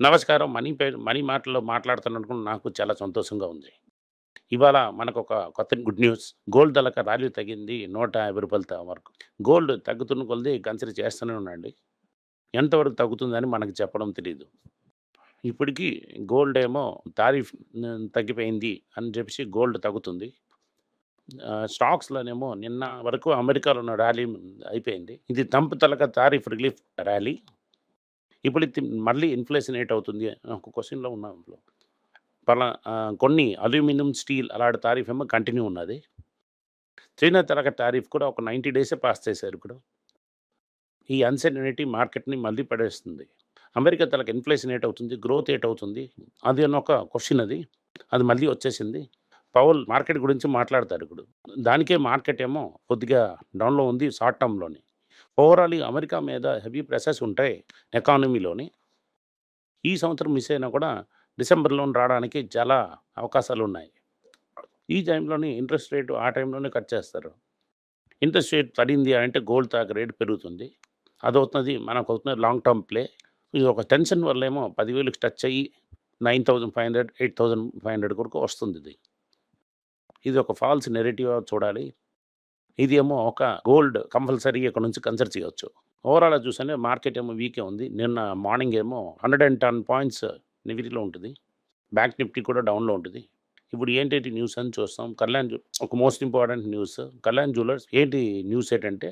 నమస్కారం. Money pay money మాటల్లో మాట్లాడుతున్నందుకు నాకు చాలా సంతోషంగా ఉంది. ఇవాళ మనకొక కొత్త గుడ్ న్యూస్. గోల్డ్ ధరక ర్యాలీ తగ్గింది. రూ. 150 త వరకు. గోల్డ్ తగ్గుతున్న కొలది కన్సిడర్ చేస్తూనే ఉండండి. ఎంతవరకు తగ్గుతుందని మనకు చెప్పడం తెలియదు ఇప్పటికీ గోల్డ్ ఏమో తారీఫ్ తగ్గిపోయింది అని చెప్పేసి గోల్డ్ తగ్గుతుంది. స్టాక్స్‌లోనేమో నిన్న వరకు అమెరికాలో ఉన్న ర్యాలీ అయిపోయింది. ఇది తంపు తలక తారీఫ్ రిలీఫ్ ర్యాలీ. ఇప్పుడు మళ్ళీ ఇన్‌ఫ్లేషన్ ఏట్ అవుతుంది ఒక క్వశ్చన్లో ఉన్నాం ఇప్పుడు. పలా కొన్ని అల్యూమినియం, స్టీల్ అలాంటి తారీఫ్ ఏమో కంటిన్యూ ఉన్నది. చైనా తాలూకా టారీఫ్ కూడా ఒక 90 డేసే పాస్ చేశారు ఇప్పుడు. ఈ అన్సర్టనిటీ మార్కెట్‌ని మళ్ళీ పడేస్తుంది. అమెరికా తలకి ఇన్‌ఫ్లేషన్ ఏట్ అవుతుంది? గ్రోత్ ఏట్ అవుతుంది? అది అని ఒక క్వశ్చన్ అది. అది మళ్ళీ వచ్చేసింది. పవల్ మార్కెట్ గురించి మాట్లాడతారు ఇప్పుడు. దానికే మార్కెట్ ఏమో కొద్దిగా డౌన్‌లో ఉంది షార్ట్ టర్మ్‌లోని. ఓవరాల్ అమెరికా మీద హెవీ ప్రెసెస్ ఉంటాయి ఎకానమీలోని. ఈ సంవత్సరం మిస్ అయినా కూడా డిసెంబర్లో రావడానికి చాలా అవకాశాలు ఉన్నాయి ఈ టైంలోని ఇంట్రెస్ట్ రేట్ ఆ టైంలోనే కట్ చేస్తారు. ఇంట్రెస్ట్ రేట్ పడింది అంటే గోల్డ్ తాక రేట్ పెరుగుతుంది. అదవుతున్నది మనకవుతున్నది లాంగ్ టర్మ్ ప్లే. ఇది ఒక టెన్షన్ వల్లేమో పదివేలకు టచ్ అయ్యి 9500, 8500 వరకు వస్తుందిది. ఇది ఒక ఫాల్స్ నెరేటివ్‌గా చూడాలి. ఇది ఏమో ఒక గోల్డ్ కంపల్సరీ ఇక్కడ నుంచి కన్సిడర్ చేయొచ్చు. ఓవరాల్‌గా చూసానే మార్కెట్ ఏమో వీకే ఉంది. నిన్న మార్నింగ్ ఏమో 110 పాయింట్స్ నివిరిలో ఉంటుంది బ్యాంక్ నిఫ్టీ కూడా డౌన్‌లో ఉంటుంది ఇప్పుడు ఏంటి న్యూస్ అని చూస్తాం. కళ్యాణ్ ఒక most important news. Kalyan jewellers ఏంటి న్యూస్ ఏంటంటే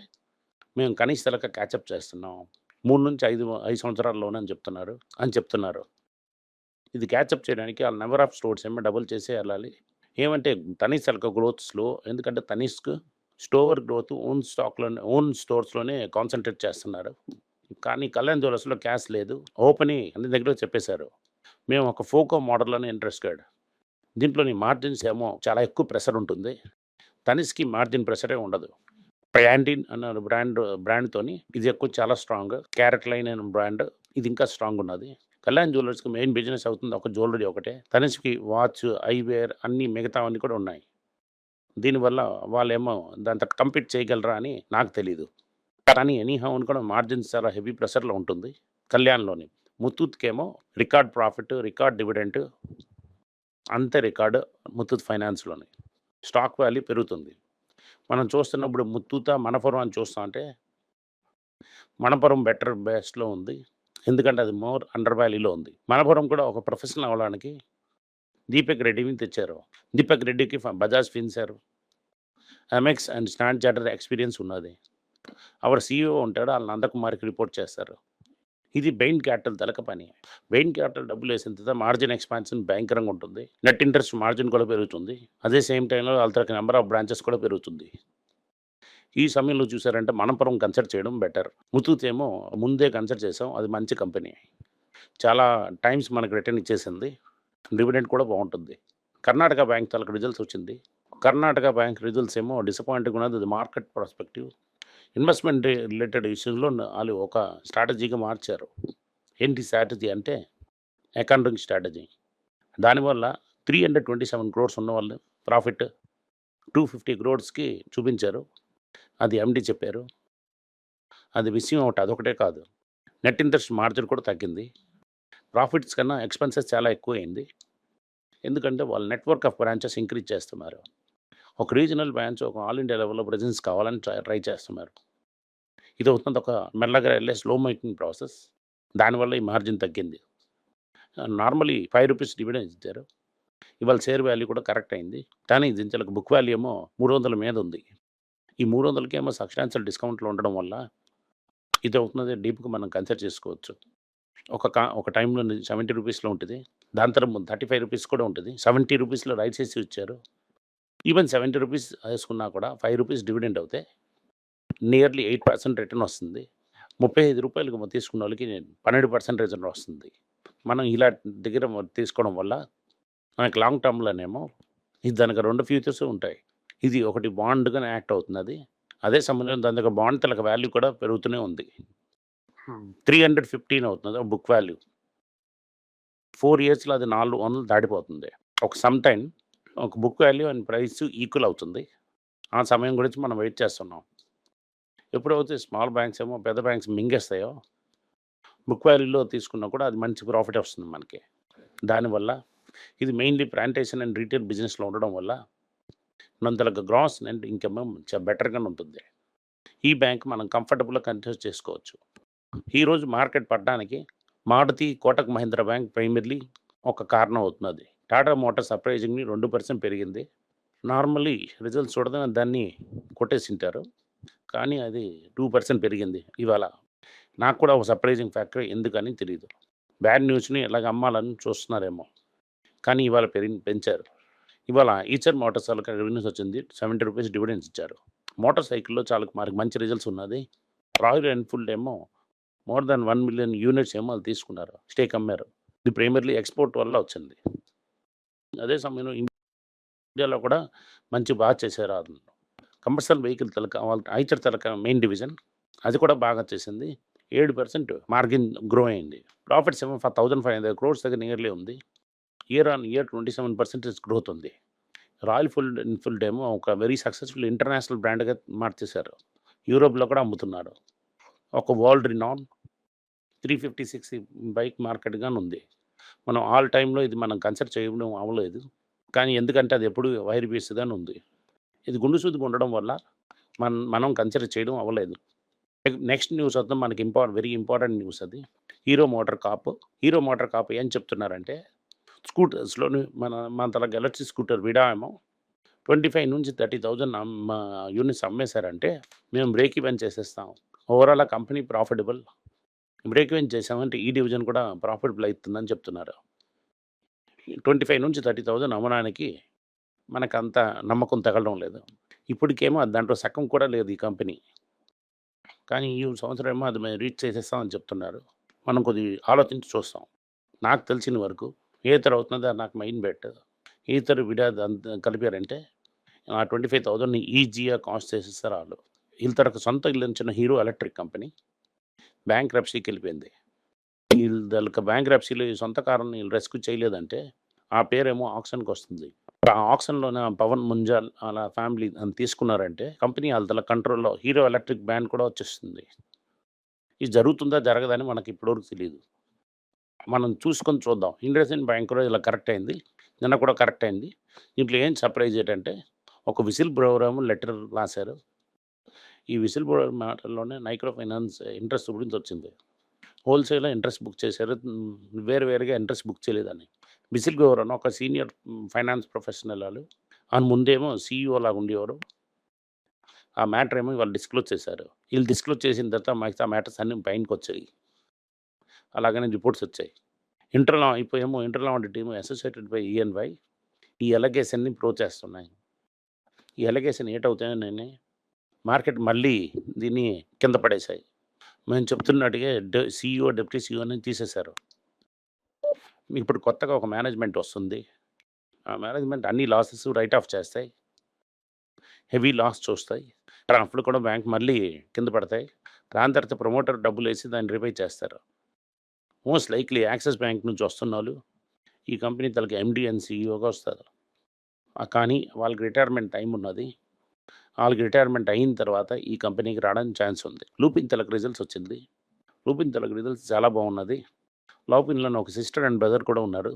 మేము కనీస తలక క్యాచప్ చేస్తున్నాం. 3-5 5 సంవత్సరాల్లోనే అని చెప్తున్నారు అని చెప్తున్నారు. ఇది క్యాచప్ చేయడానికి ఆ నెంబర్ ఆఫ్ స్టోర్స్ ఏమో డబుల్ చేసే వెళ్ళాలి ఏమంటే తనీష్ తలక గ్రోత్ స్లో. ఎందుకంటే తనీష్‌కు స్టోర్ గ్రోత్ ఓన్ స్టాక్‌లోనే ఓన్ స్టోర్స్‌లోనే కాన్సన్ట్రేట్ చేస్తున్నారు. కానీ కళ్యాణ్ జ్యువెలర్స్లో క్యాష్ లేదు. ఓపెన్ అన్ని దగ్గర చెప్పేశారు. మేము ఒక ఫోకో మోడల్‌లోనే ఇంట్రెస్టెడ్. దీంట్లోని మార్జిన్స్ ఏమో చాలా ఎక్కువ ప్రెషర్ ఉంటుంది. తనిష్‌కి మార్జిన్ ప్రెషరే ఉండదు. ప్యాంటీన్ అన్న బ్రాండ్ బ్రాండ్‌తోని ఇది ఎక్కువ చాలా స్ట్రాంగ్. క్యారెట్ లైన్ అనే బ్రాండ్ ఇది ఇంకా స్ట్రాంగ్ ఉన్నది. కళ్యాణ్ జ్యువెలర్స్కి మెయిన్ బిజినెస్ అవుతుంది ఒక జ్యువెలరీ ఒకటే. తనిష్‌కి వాచ్, ఐవేర్ అన్ని మిగతావన్నీ కూడా ఉన్నాయి. దీనివల్ల వాళ్ళేమో దాంతో కంపీట్ చేయగలరా అని నాకు తెలీదు. కానీ ఎనీహౌ అనుకోవడం మార్జిన్స్ చాలా హెవీ ప్రెషర్‌లో ఉంటుంది కళ్యాణ్‌లోని. ముత్తూత్కేమో రికార్డ్ ప్రాఫిట్, రికార్డ్ డివిడెండ్ అంతే రికార్డు ముత్తూత్ ఫైనాన్స్‌లోని. స్టాక్ వాల్యూ పెరుగుతుంది. మనం చూస్తున్నప్పుడు ముత్తూత, మనపురం అని చూస్తామంటే మనపురం బెటర్ బెస్ట్‌లో ఉంది. ఎందుకంటే అది మోర్ అండర్ వాల్యూలో ఉంది. మనపురం కూడా ఒక ప్రొఫెషనల్ అవ్వడానికి దీపక్ రెడ్డిని తెచ్చారు. దీపక్ రెడ్డికి Bajaj Finserv, MX and Standard Chartered experience ఉన్నది. అవర్ సీఈఓ ఉంటాడు. వాళ్ళ నందకుమార్‌కి రిపోర్ట్ చేస్తారు. ఇది బెయిన్ క్యాపిటల్ తలక పని. బెయిన్ క్యాపిటల్ డబ్బులు వేసిన తర్వాత మార్జిన్ ఎక్స్‌పాన్షన్ భయంకరంగా ఉంటుంది. నెట్ ఇంట్రెస్ట్ మార్జిన్ కూడా పెరుగుతుంది. అదే సేమ్ టైంలో ఆళ్ళ నెంబర్ ఆఫ్ బ్రాంచెస్ కూడా పెరుగుతుంది. ఈ సమయంలో చూసారంటే మనపురం కన్సల్ట్ చేయడం బెటర్. ముత్తూట్ ఏమో ముందే కన్సల్ట్ చేసాం. అది మంచి కంపెనీ. చాలా టైమ్స్ మనకు రిటర్న్ ఇచ్చేసింది. డివిడెంట్ కూడా బాగుంటుంది కర్ణాటక బ్యాంక్ తలకు రిజల్ట్స్ వచ్చింది. కర్ణాటక బ్యాంక్ రిజల్ట్స్ ఏమో డిసప్పాయింట్గా ఉన్నది. అది మార్కెట్ ప్రాస్పెక్టివ్ ఇన్వెస్ట్‌మెంట్ రిలేటెడ్ ఇష్యూస్‌లో వాళ్ళు ఒక స్ట్రాటజీగా మార్చారు. ఏంటి స్ట్రాటజీ అంటే అకౌంటింగ్ స్ట్రాటజీ. దానివల్ల three hundred twenty seven crores ఉన్నవాళ్ళు ప్రాఫిట్ టూ ఫిఫ్టీ క్రోడ్స్కి చూపించారు. అది ఎండి చెప్పారు. అది విషయం ఒకటి అదొకటే కాదు. నెట్ ఇంట్రెస్ట్ మార్జిన్ కూడా తగ్గింది. ప్రాఫిట్స్ కన్నా ఎక్స్‌పెన్సెస్ చాలా ఎక్కువైంది ఎందుకంటే వాళ్ళు నెట్‌వర్క్ ఆఫ్ బ్రాంచెస్ ఇంక్రీజ్ చేస్తున్నారు. ఒక రీజనల్ బ్రాంచ్ ఒక ఆల్ ఇండియా లెవెల్‌లో ప్రెజెన్స్ కావాలని ట్రై ట్రై చేస్తున్నారు. ఇది అవుతుంది ఒక మెల్లగా వెళ్ళే స్లో మేకింగ్ ప్రాసెస్. దానివల్ల ఈ మార్జిన్ తగ్గింది. నార్మలీ ఫైవ్ రూపీస్ 5 డివిడెండ్ ఇచ్చారు. ఇవాళ షేర్ వాల్యూ కూడా కరెక్ట్ అయింది. కానీ దించలకు బుక్ వాల్యూ ఏమో 300 మీద ఉంది. ఈ 300కేమో సబ్స్టాన్షియల్ డిస్కౌంట్‌లో ఉండడం వల్ల ఇది అవుతున్నది డీప్‌గా మనం కన్సిడర్ చేసుకోవచ్చు. ఒక కా ఒక టైంలో సెవెంటీ రూపీస్లో ఉంటుంది దాని తర్వాత రూ. 35 కూడా ఉంటుంది సెవెంటీ రూపీస్లో రైట్స్ వేసి ఇచ్చారు. ఈవెన్ సెవెంటీ రూపీస్ వేసుకున్నా కూడా ఫైవ్ రూపీస్ డివిడెండ్ అవుతే నియర్లీ ఎయిట్ పర్సెంట్ రిటర్న్ వస్తుంది. ముప్పై ఐదు రూపాయలకు తీసుకున్న వాళ్ళకి పన్నెండు పర్సెంట్ రిటర్న్ వస్తుంది. మనం ఇలా దగ్గర తీసుకోవడం వల్ల మనకి లాంగ్ టర్మ్‌లోనేమో ఇది దానికి రెండు ఫ్యూచర్స్ ఉంటాయి. ఇది ఒకటి బాండ్‌గానే యాక్ట్ అవుతున్నది. అదే సమయంలో దాని యొక్క బాండ్ తాలూకా వాల్యూ కూడా పెరుగుతూనే ఉంది. త్రీ హండ్రెడ్ ఫిఫ్టీన్ అవుతుంది బుక్ వాల్యూ. ఫోర్ ఇయర్స్‌లో అది 400 దాటిపోతుంది. ఒక సమ్ టైం ఒక book value and price equal అవుతుంది. ఆ సమయం గురించి మనం వెయిట్ చేస్తున్నాం. ఎప్పుడైతే స్మాల్ బ్యాంక్స్ ఏమో పెద్ద బ్యాంక్స్ మింగేస్తాయో బుక్ వాల్యూలో తీసుకున్నా కూడా అది మంచి ప్రాఫిట్ వస్తుంది మనకి దానివల్ల ఇది మెయిన్లీ ప్లాంటేషన్ అండ్ రీటైల్ బిజినెస్లో ఉండడం వల్ల నంతలకు గ్రాస్ అండ్ ఇన్కమ్ బెటర్గానే ఉంటుంది ఈ బ్యాంక్ మనం కంఫర్టబుల్గా కంటిన్యూ చేసుకోవచ్చు ఈరోజు మార్కెట్ పడడానికి మారుతి కోటక్ మహీంద్రా బ్యాంక్ ప్రైమర్లీ ఒక కారణం అవుతున్నది. టాటా మోటార్ సర్ప్రైజింగ్ని రెండు పర్సెంట్ పెరిగింది. నార్మల్లీ రిజల్ట్స్ చూడదని దాన్ని కొట్టేసింటారు. కానీ అది టూ పర్సెంట్ పెరిగింది ఇవాళ. నాకు కూడా ఒక సర్ప్రైజింగ్ ఫ్యాక్టర్ ఎందుకని తెలియదు బ్యాడ్ న్యూస్ని ఎలాగ అమ్మాలని చూస్తున్నారేమో. కానీ ఇవాళ పెరిగి పెంచారు. ఇవాళ ఈచర్ మోటార్ సైకిల్ రెవెన్యూస్ వచ్చింది. సెవెంటీ రూపీస్ డివిడెన్స్ ఇచ్చారు. మోటార్ సైకిల్లో చాలా మనకి మంచి రిజల్ట్స్ ఉన్నది. రాయల్ ఎన్ఫీల్డ్ ఏమో more than one million units ఏమో వాళ్ళు తీసుకున్నారు స్టేక్ అమ్మారు. ఇది ప్రైమర్లీ ఎక్స్పోర్ట్ వల్ల వచ్చింది. అదే సమయంలో ఇండియాలో కూడా మంచి బాగా చేశారు అందులో కమర్షియల్ వెహికల్ తలక వాళ్ళ ఐచర్ తలక మెయిన్ డివిజన్ అది కూడా బాగా చేసింది. ఏడు పర్సెంట్ మార్జిన్ గ్రో అయింది. Profit seven five thousand five hundred crores దగ్గర నియర్లీ ఉంది. Year on year twenty seven percentage growth ఉంది. రాయల్ ఫుల్ ఎన్ఫీల్డ్ ఏమో ఒక వెరీ సక్సెస్ఫుల్ ఇంటర్నేషనల్ బ్రాండ్గా మార్చేశారు. యూరోప్లో కూడా అమ్ముతున్నారు. ఒక world renowned three fifty six bike మార్కెట్గానే ఉంది. మనం ఆల్ టైంలో ఇది మనం కన్సిడర్ చేయడం అవ్వలేదు. కానీ ఎందుకంటే అది ఎప్పుడు వైర్ బేస్గానే ఉంది. ఇది గుండు సూదిగా ఉండడం వల్ల మన మనం కన్సిడర్ చేయడం అవ్వలేదు. నెక్స్ట్ న్యూస్ వద్దాం మనకి ఇంపార్ట్ వెరీ ఇంపార్టెంట్ న్యూస్ అది. Hero motor corp. Hero motor corp ఏం చెప్తున్నారంటే స్కూటర్స్లోని మన మన తల గెలక్సీ స్కూటర్ విడా ఏమో ట్వంటీ ఫైవ్ నుంచి థర్టీ థౌజండ్ యూనిట్స్ అమ్మేశారంటే మేము బ్రేక్ ఈవెన్ చేసేస్తాం. ఓవరాల్ ఆ కంపెనీ ప్రాఫిటబుల్. బ్రేక్ ఈవెన్ చేసామంటే ఈ డివిజన్ కూడా ప్రాఫిటబుల్ అవుతుందని చెప్తున్నారు. ట్వంటీ ఫైవ్ నుంచి థర్టీ థౌజండ్ అమ్మడానికి మనకు అంత నమ్మకం తగలడం లేదు. ఇప్పటికేమో దాంట్లో సగం కూడా లేదు ఈ కంపెనీ. కానీ ఈ సంవత్సరం ఏమో అది మేము రీచ్ చేసేస్తామని చెప్తున్నారు. మనం కొద్ది ఆలోచించి చూస్తాం. నాకు తెలిసిన వరకు ఏ తర అవుతుందో నాకు మైండ్ బెట్. ఈతరు విడాది విడా అంత కలిపారంటే ఆ ట్వంటీ ఫైవ్ థౌజండ్ని ఈజీగా కాస్ట్ చేసేస్తారు వాళ్ళు. వీళ్ళ తరకు సొంత ఇల్లు చిన్న హీరో ఎలక్ట్రిక్ కంపెనీ. బ్యాంక్ రప్సీకి వెళ్ళిపోయింది వీళ్ళ బ్యాంక్ రప్సీలో సొంత కారణం వీళ్ళు రెస్క్యూ చేయలేదంటే ఆ పేరేమో ఆప్షన్కి వస్తుంది ఆ ఆప్షన్లోనే పవన్ ముంజాల్ అలా ఫ్యామిలీ అని తీసుకున్నారంటే కంపెనీ వాళ్ళ కంట్రోల్లో హీరో ఎలక్ట్రిక్ బ్యాండ్ కూడా వచ్చేస్తుంది. ఇది జరుగుతుందా జరగదని మనకి ఇప్పటివరకు తెలియదు మనం చూసుకొని చూద్దాం. ఇండియన్ బ్యాంక్ కూడా ఇలా కరెక్ట్ అయింది. నిన్న కూడా కరెక్ట్ అయింది. దీంట్లో ఏం సర్ప్రైజ్ ఏంటంటే ఒక విసిల్ బ్రోవర్ లెటర్ రాశారు. ఈ విసిల్ బ్రోవర్ మాటల్లోనే మైక్రో ఫైనాన్స్ ఇంట్రెస్ట్ గురించి వచ్చింది హోల్సేల్లో ఇంట్రెస్ట్ బుక్ చేశారు. వేరు వేరుగా ఇంట్రెస్ట్ బుక్ చేయలేదని విసిల్ గోవర్ అని ఒక సీనియర్ ఫైనాన్స్ ప్రొఫెషనల్ వాళ్ళు అని ముందేమో సీఈఓ లాగా ఉండేవారు. ఆ మ్యాటర్ ఏమో వాళ్ళు డిస్క్లోజ్ చేశారు. వీళ్ళు డిస్క్లోజ్ చేసిన తర్వాత మాకు ఆ మ్యాటర్స్ అన్ని పైనకి వచ్చాయి అలాగనే రిపోర్ట్స్ వచ్చాయి. ఇంటర్లా ఇప్పుడు ఏమో ఇంటర్లా ఉండే టీము అసోసియేటెడ్ బై ఈఎన్వై. ఈ ఎలగేషన్ని ప్రో చేస్తున్నాయి ఈ ఎలగేషన్ ఏటవుతాయో నేను మార్కెట్ మళ్ళీ దీన్ని కింద పడేశాయి. మేము చెప్తున్నట్టుగా సీఈఓ డిప్యూటీ సీఈఓని తీసేశారు. ఇప్పుడు కొత్తగా ఒక మేనేజ్మెంట్ వస్తుంది. ఆ మేనేజ్మెంట్ అన్ని లాసెస్ రైట్ ఆఫ్ చేస్తాయి. హెవీ లాస్ చూస్తాయి. అప్పుడు కూడా బ్యాంక్ మళ్ళీ కింద పడతాయి. దాని తర్వాత ప్రమోటర్ డబ్బులు వేసి దాన్ని రిపేర్ చేస్తారు. మోస్ట్ లైక్లీ యాక్సిస్ బ్యాంక్ నుంచి వస్తున్న వాళ్ళు ఈ కంపెనీ తలకి ఎండి అండ్ సీఈఓగా వస్తారు. కానీ వాళ్ళకి రిటైర్మెంట్ టైం ఉన్నది. వాళ్ళకి రిటైర్మెంట్ అయిన తర్వాత ఈ కంపెనీకి రావడానికి ఛాన్స్ ఉంది. లూపిన్ తెలక రిజల్ట్స్ వచ్చింది. లూపిన్ తెలక రిజల్ట్స్ చాలా బాగున్నది. లూపిన్లో ఒక సిస్టర్ అండ్ బ్రదర్ కూడా ఉన్నారు.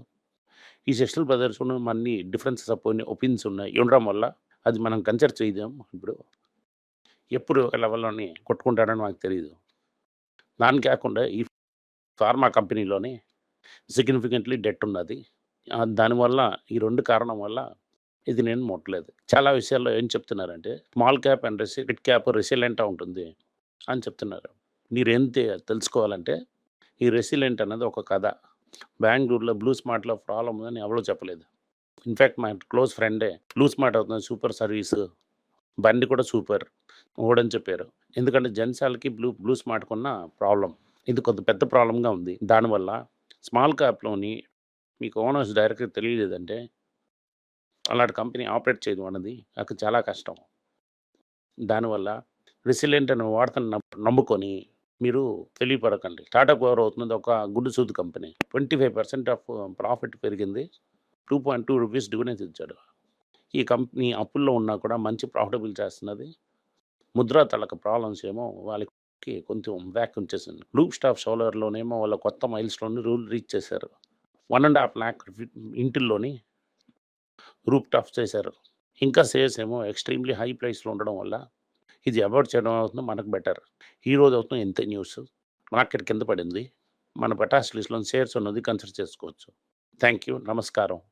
ఈ సిస్టర్ బ్రదర్స్ మన్ని డిఫరెన్సెస్ ఆఫ్ ఒపీనియన్స్ ఉన్నాయి. ఉండడం వల్ల అది మనం కన్సిడర్ చేయదాం ఇప్పుడు ఎప్పుడు ఒక లెవెల్లోని కొట్టుకుంటాడని మాకు తెలియదు దాని కాకుండా ఈ ఫార్మా కంపెనీలోనే సిగ్నిఫికెంట్లీ డెట్ ఉన్నది. దానివల్ల ఈ రెండు కారణం వల్ల ఇది నేను ముట్టలేదు. చాలా విషయాల్లో ఏం చెప్తున్నారంటే స్మాల్ క్యాప్ అండ్ రెసి మిడ్ క్యాప్ రెసిలెంట్ ఉంటుంది అని చెప్తున్నారు. మీరేం తెలుసుకోవాలంటే ఈ రెసిలెంట్ అనేది ఒక కథ. బెంగళూరులో బ్లూ స్మార్ట్లో ప్రాబ్లం ఉందని ఎవరో చెప్పలేదు. ఇన్ఫ్యాక్ట్ మా క్లోజ్ ఫ్రెండే బ్లూ స్మార్ట్ అవుతుంది సూపర్ సర్వీస్. బండి కూడా సూపర్ ఓడని చెప్పారు. ఎందుకంటే జెన్సాలకి బ్లూ బ్లూ స్మార్ట్ కొన్న ప్రాబ్లం ఇది కొంత పెద్ద ప్రాబ్లంగా ఉంది. దానివల్ల స్మాల్ క్యాప్లోని మీకు ఓనర్స్ డైరెక్ట్గా తెలియలేదంటే అలాంటి కంపెనీ ఆపరేట్ చేయడం అనేది నాకు చాలా కష్టం. దానివల్ల రెసిలెంట్ అని వాడతాను నమ్ముకొని మీరు తెలియపడకండి. టాటా పవర్ అవుతున్నది ఒక గుడ్డు సూది company. Twenty five percent of profit పెరిగింది. Two point two rupees dividends ఇచ్చాడు. ఈ కంపెనీ అప్పుల్లో ఉన్నా కూడా మంచి ప్రాఫిటబుల్ చేస్తున్నది. ముద్రా తలక ప్రాబ్లమ్స్ ఏమో వాళ్ళకి కొంచెం బ్యాక్ ఉంచేసింది. గ్రూప్ స్టాఫ్ సోలార్‌లోనేమో వాళ్ళ కొత్త మైల్‌స్టోన్‌ని రూల్ రీచ్ చేశారు. వన్ అండ్ హాఫ్ లాక్ ఇంటిల్లోని రూప్ టాప్ చేశారు. ఇంకా సేల్స్ ఏమో ఎక్స్‌ట్రీమ్‌లీ హై ప్రైస్‌లో ఉండడం వల్ల ఇది అవాయిడ్ చేయడం అవుతుంది మనకు బెటర్. ఈరోజు అవుతుంది ఎంత న్యూస్. మార్కెట్ కింద పడింది. మన బటాస్ లిస్ట్లో షేర్స్ ఉన్నది కన్సిడర్ చేసుకోవచ్చు. Thank you. నమస్కారం.